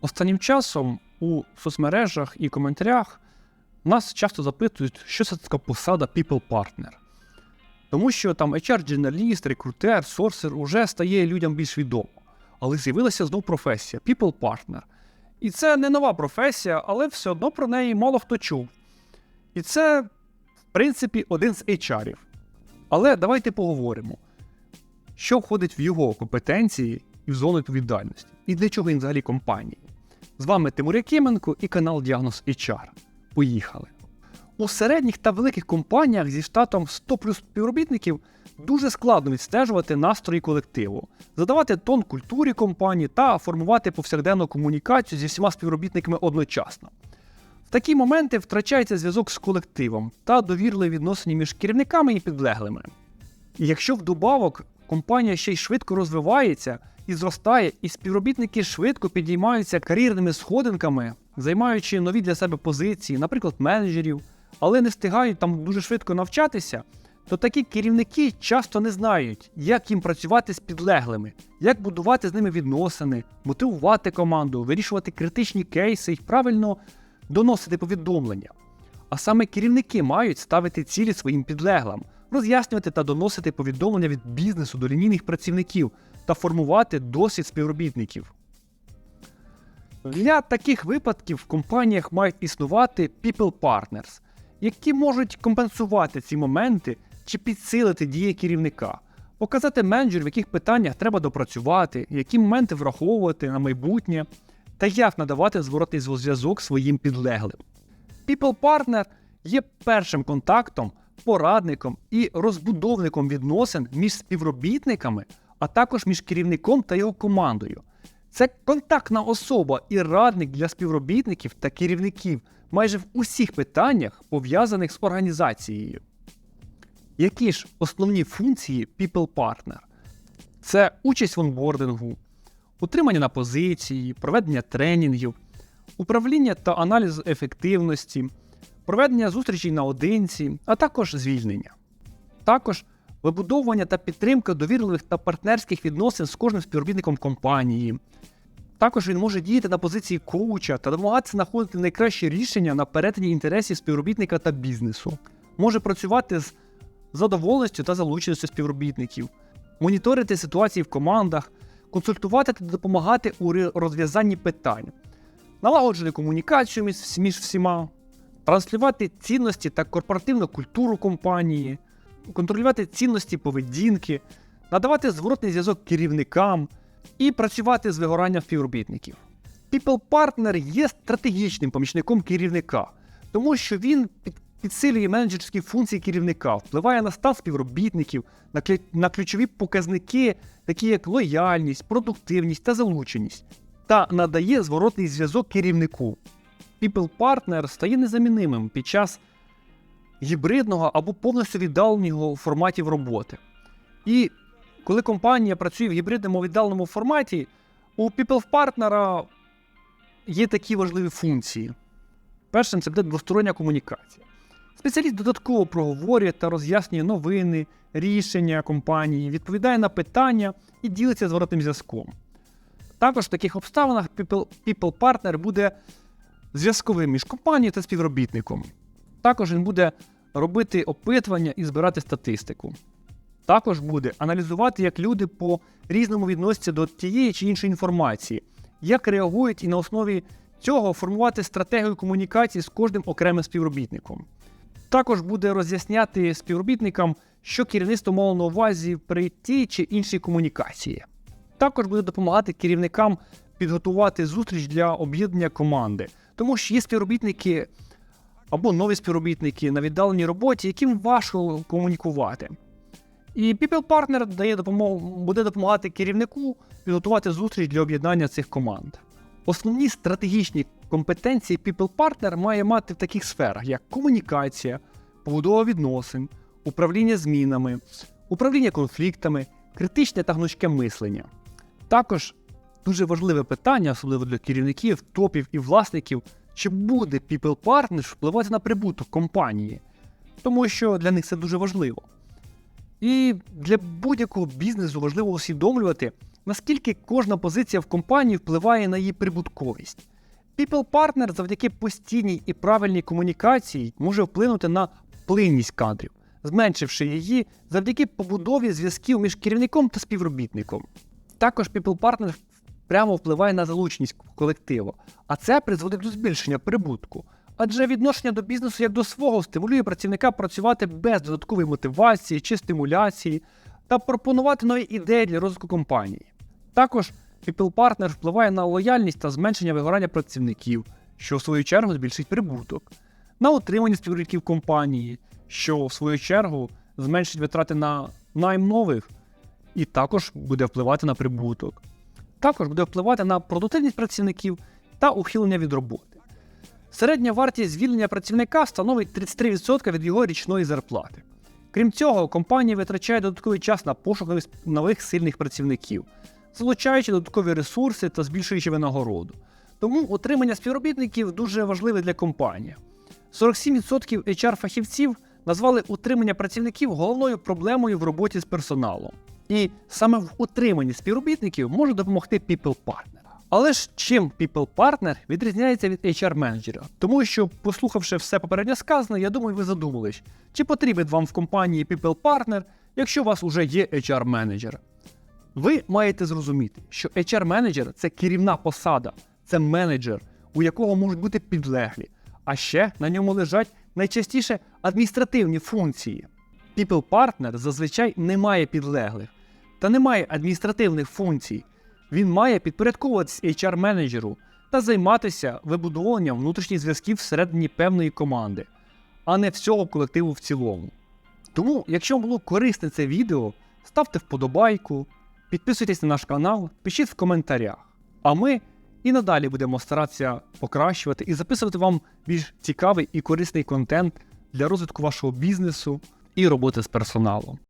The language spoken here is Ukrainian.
Останнім часом у соцмережах і коментарях нас часто запитують, що це така посада people partner. Тому що там HR-джерналіст, рекрутер, сорсер уже стає людям більш відомо. Але з'явилася знов професія people partner. І це не нова професія, але все одно про неї мало хто чув. І це, в принципі, один з HR-ів. Але давайте поговоримо, що входить в його компетенції і в зону відповідальності, і для чого він взагалі компанії. З вами Тимур Якименко і канал Діагноз HR. Поїхали. У середніх та великих компаніях зі штатом 100 плюс співробітників дуже складно відстежувати настрої колективу, задавати тон культурі компанії та формувати повсякденну комунікацію зі всіма співробітниками одночасно. В такі моменти втрачається зв'язок з колективом та довірливі відносини між керівниками і підлеглими. І якщо вдобавок компанія ще й швидко розвивається і зростає, і співробітники швидко підіймаються кар'єрними сходинками, займаючи нові для себе позиції, наприклад, менеджерів, але не встигають там дуже швидко навчатися, то такі керівники часто не знають, як їм працювати з підлеглими, як будувати з ними відносини, мотивувати команду, вирішувати критичні кейси і правильно доносити повідомлення. А саме керівники мають ставити цілі своїм підлеглим, роз'яснювати та доносити повідомлення від бізнесу до лінійних працівників та формувати досвід співробітників. Для таких випадків в компаніях мають існувати people partners, які можуть компенсувати ці моменти чи підсилити дії керівника, показати менеджеру, в яких питаннях треба допрацювати, які моменти враховувати на майбутнє, та як надавати зворотний зв'язок своїм підлеглим. People Partner є першим контактом, порадником і розбудовником відносин між співробітниками, а також між керівником та його командою. Це контактна особа і радник для співробітників та керівників майже в усіх питаннях, пов'язаних з організацією. Які ж основні функції People Partner? Це участь в онбордингу, утримання на позиції, проведення тренінгів, управління та аналіз ефективності, проведення зустрічей наодинці, а також звільнення. Також вибудовування та підтримка довірливих та партнерських відносин з кожним співробітником компанії. Також він може діяти на позиції коуча та намагатися знаходити найкращі рішення на перетині інтересів співробітника та бізнесу. Може працювати з задоволеністю та залученістю співробітників, моніторити ситуації в командах, консультувати та допомагати у розв'язанні питань, налагоджувати комунікацію між всіма, транслювати цінності та корпоративну культуру компанії, контролювати цінності поведінки, надавати зворотний зв'язок керівникам і працювати з вигоранням співробітників. People Partner є стратегічним помічником керівника, тому що він підсилює менеджерські функції керівника, впливає на стан співробітників, на ключові показники, такі як лояльність, продуктивність та залученість, та надає зворотний зв'язок керівнику. People Partner стає незамінимим під час гібридного або повністю віддаленого форматів роботи. І коли компанія працює в гібридному віддаленому форматі, у People Partner є такі важливі функції. Першим це буде двостороння комунікація. Спеціаліст додатково проговорює та роз'яснює новини, рішення компанії, відповідає на питання і ділиться зворотним зв'язком. Також в таких обставинах People, Partner буде зв'язковим між компанією та співробітником. Також він буде робити опитування і збирати статистику. Також буде аналізувати, як люди по різному відносяться до тієї чи іншої інформації, як реагують і на основі цього формувати стратегію комунікації з кожним окремим співробітником. Також буде роз'ясняти співробітникам, що керівництво мало на увазі при тій чи іншій комунікації. Також буде допомагати керівникам підготувати зустріч для об'єднання команди, тому що є співробітники або нові співробітники на віддаленій роботі, яким важко комунікувати. І People Partner дає допомогу, буде допомагати керівнику підготувати зустріч для об'єднання цих команд. Основні стратегічні компетенції People Partner має мати в таких сферах, як комунікація, побудова відносин, управління змінами, управління конфліктами, критичне та гнучке мислення. Також дуже важливе питання, особливо для керівників, топів і власників, чи буде People Partner впливати на прибуток компанії, тому що для них це дуже важливо. І для будь-якого бізнесу важливо усвідомлювати, наскільки кожна позиція в компанії впливає на її прибутковість. People Partner завдяки постійній і правильній комунікації може вплинути на плинність кадрів, зменшивши її завдяки побудові зв'язків між керівником та співробітником. Також People Partner прямо впливає на залученість колективу, а це призводить до збільшення прибутку. Адже відношення до бізнесу як до свого стимулює працівника працювати без додаткової мотивації чи стимуляції та пропонувати нові ідеї для розвитку компанії. Також People Partner впливає на лояльність та зменшення вигорання працівників, що в свою чергу збільшить прибуток, на утримання співробітників компанії, що в свою чергу зменшить витрати на найм нових і також буде впливати на прибуток. Також буде впливати на продуктивність працівників та ухилення від роботи. Середня вартість звільнення працівника становить 33% від його річної зарплати. Крім цього, компанія витрачає додатковий час на пошук нових- сильних працівників, залучаючи додаткові ресурси та збільшуючи винагороду. Тому утримання співробітників дуже важливе для компанії. 47% HR-фахівців назвали утримання працівників головною проблемою в роботі з персоналом. І саме в утриманні співробітників може допомогти People Partner. Але ж чим People Partner відрізняється від HR-менеджера? Тому що, послухавши все попередньо сказане, я думаю, ви задумались, чи потрібен вам в компанії People Partner, якщо у вас уже є HR-менеджер. Ви маєте зрозуміти, що HR-менеджер це керівна посада, це менеджер, у якого можуть бути підлеглі, а ще на ньому лежать найчастіше адміністративні функції. People Partner зазвичай не має підлеглих та не має адміністративних функцій. Він має підпорядковуватись HR-менеджеру та займатися вибудовуванням внутрішніх зв'язків всередині певної команди, а не всього колективу в цілому. Тому, якщо вам було корисне це відео, ставте вподобайку, підписуйтесь на наш канал, пишіть в коментарях. А ми і надалі будемо старатися покращувати і записувати вам більш цікавий і корисний контент для розвитку вашого бізнесу і роботи з персоналом.